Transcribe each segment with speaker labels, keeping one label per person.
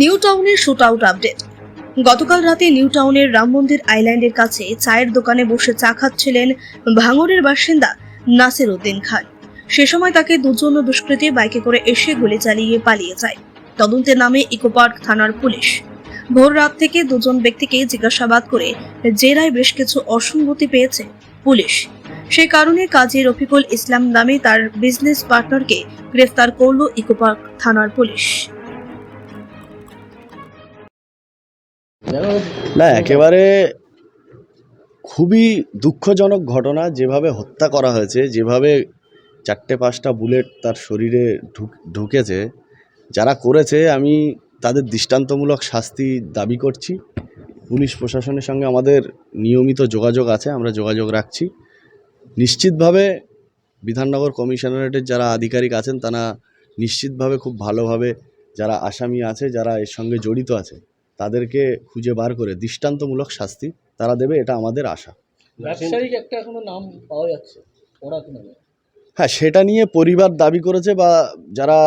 Speaker 1: New টাউনের shoot out update. গতকাল রাতে নিউ টাউনের রাম মন্দির আইল্যান্ডের কাছে চায়ের দোকানে বসে চা খাচ্ছিলেন ভাঙড়ের বাসিন্দা নাসির উদ্দিন খান। সে সময় তাকে দুজন দুষ্কৃতী বাইকে করে এসে গুলি চালিয়ে পালিয়ে যায়। তদন্তে নামে ইকোপার্ক থানার পুলিশ। ভোর রাত থেকে দুজন ব্যক্তিকে জিজ্ঞাসাবাদ করে জেরায় বেশ কিছু অসঙ্গতি পেয়েছে পুলিশ। সে কারণে কাজী রফিকুল ইসলাম নামে তার বিজনেস পার্টনারকে গ্রেফতার করল ইকোপার্ক থানার পুলিশ।
Speaker 2: না, একেবারে খুবই দুঃখজনক ঘটনা যেভাবে হত্যা করা হয়েছে, যেভাবে চারটে পাঁচটা বুলেট তার শরীরে ঢুক, ঢুকেছে, যারা করেছে, আমি তাদের দৃষ্টান্তমূলক শাস্তি দাবি করছি। পুলিশ প্রশাসনের সঙ্গে আমাদের নিয়মিত যোগাযোগ আছে, আমরা যোগাযোগ রাখছি। নিশ্চিতভাবে বিধাননগর কমিশনারেটের যারা আধিকারিক আছেন, তারা নিশ্চিতভাবে খুব ভালোভাবে যারা আসামি আছে, যারা এর সঙ্গে জড়িত আছে তাদেরকে খুঁজে বার করে দৃষ্টান্তমূলক শাস্তি তারা দেবে এটা আমাদের আশা।
Speaker 3: ব্যবসায়িক একটা এখনও নাম পাওয়া যাচ্ছে ওরা
Speaker 2: হ্যাঁ সেটা নিয়ে পরিবার দাবি করেছে বা যারা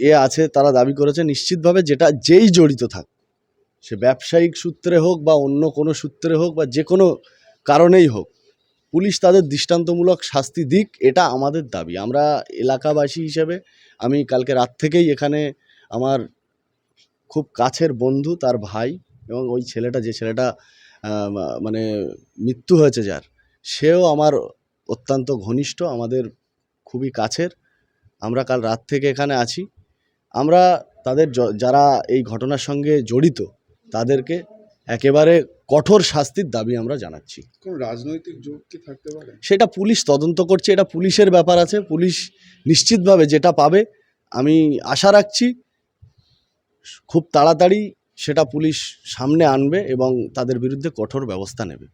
Speaker 2: এ আছে তারা দাবি করেছে নিশ্চিতভাবে যেটা যেই জড়িত থাক সে ব্যবসায়িক সূত্রে হোক বা অন্য কোনো সূত্রে হোক বা যে কোনো কারণেই হোক পুলিশ তাদের দৃষ্টান্তমূলক শাস্তি দিক এটা আমাদের দাবি। আমরা এলাকাবাসী হিসেবে আমি কালকে রাত থেকেই এখানে আমার খুব কাছের বন্ধু তার ভাই এবং ওই ছেলেটা যে ছেলেটা মানে মৃত্যু হয়েছে যার সেও আমার অত্যন্ত ঘনিষ্ঠ আমাদের খুবই কাছের। আমরা কাল রাত থেকে এখানে আছি। আমরা তাদের যারা এই ঘটনার সঙ্গে জড়িত তাদেরকে একেবারে কঠোর শাস্তির দাবি আমরা জানাচ্ছি।
Speaker 4: রাজনৈতিক যোগ কি থাকতে পারে?
Speaker 2: সেটা পুলিশ তদন্ত করছে এটা পুলিশের ব্যাপার আছে। পুলিশ নিশ্চিতভাবে যেটা পাবে আমি আশা রাখছি। খুব তাড়াতাড়ি সেটা পুলিশ সামনে আনবে এবং তাদের বিরুদ্ধে কঠোর ব্যবস্থা নেবে।